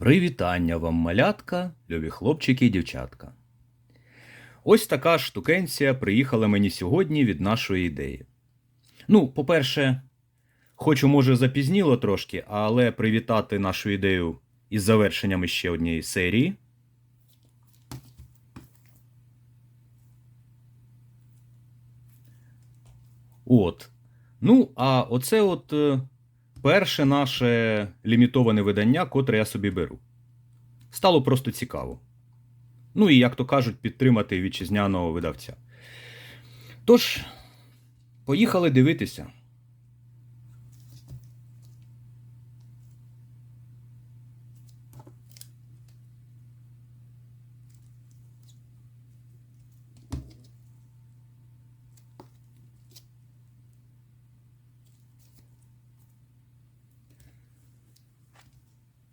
Привітання вам, малятка, любі хлопчики і дівчатка. Ось така штукенція приїхала мені сьогодні від нашої ідеї. Ну, по-перше, хочу, може, запізніло трошки, але привітати нашу ідею із завершенням ще однієї серії. От. Ну, а оце от е, перше наше лімітоване видання, котре я собі беру. Стало просто цікаво. Ну і, як то кажуть, підтримати вітчизняного видавця. Тож, поїхали дивитися.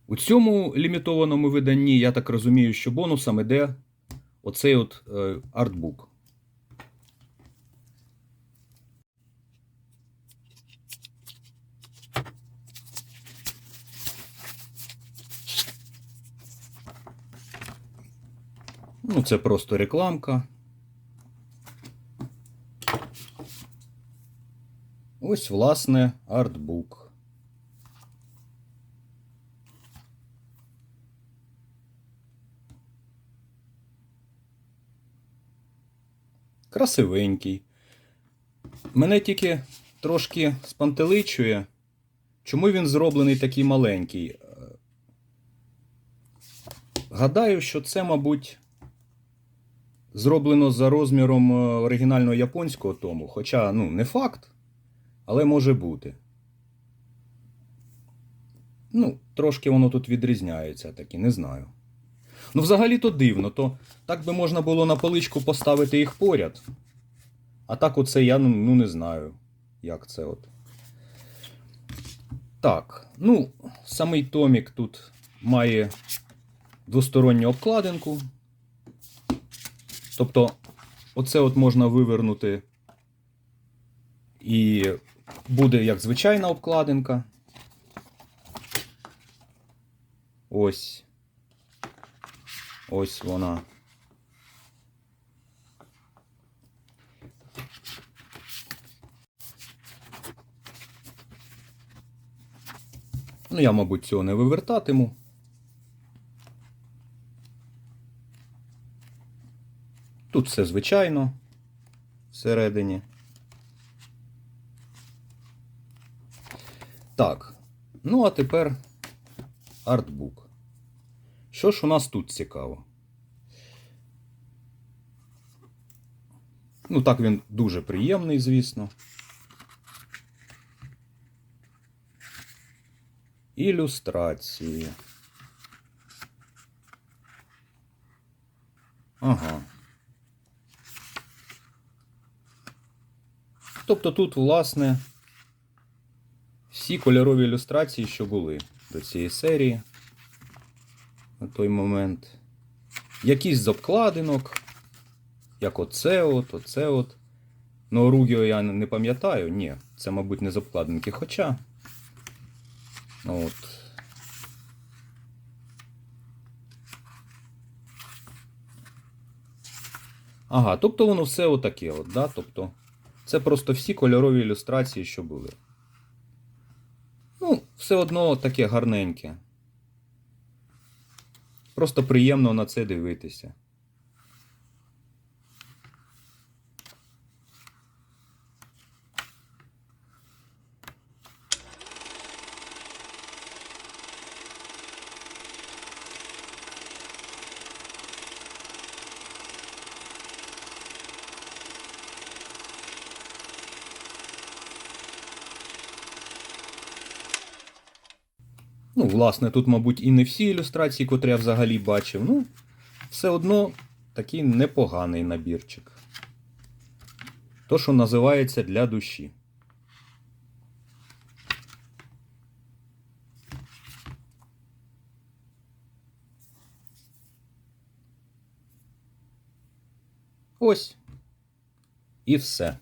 У цьому лімітованому виданні, я так розумію, що бонусом іде оцей от е, артбук. Ну, це просто рекламка. Ось, власне, артбук. Красивенький. Мене тільки трошки спантеличує, чому він зроблений такий маленький. Е, Гадаю, що це, мабуть, зроблено за розміром е, оригінального японського тому. Хоча, ну, не факт, але може бути. Ну, трошки воно тут відрізняється таки, не знаю. Ну, взагалі-то дивно, то так би можна було на поличку поставити їх поряд. А так оце я ну, ну не знаю, як це от. Так, ну, самий томік тут має двосторонню обкладинку. Тобто, оце от можна вивернути і буде як звичайна обкладинка. Ось. Ось вона. Ну, я, мабуть, цього не вивертатиму. Тут все звичайно всередині. Так. Ну, а тепер артбук. Що ж у нас тут цікаво? Ну, так він дуже приємний, звісно. Ілюстрації. Ага. Тобто тут, власне, всі кольорові ілюстрації, що були до цієї серії на той момент. Якісь з обкладинок, як оце от, оце от. Ну, Ругіо я не пам'ятаю. Ні, це, мабуть, не з обкладинки. Хоча. Ну, от. Ага, тобто воно все отаке, от, да? Тобто, це просто всі кольорові ілюстрації, що були. Ну, все одно таке гарненьке. Просто приємно на це дивитися. Ну, власне, тут, мабуть, і не всі ілюстрації, котрі я взагалі бачив. Ну, все одно такий непоганий набірчик. То, що називається для душі. Ось. І все.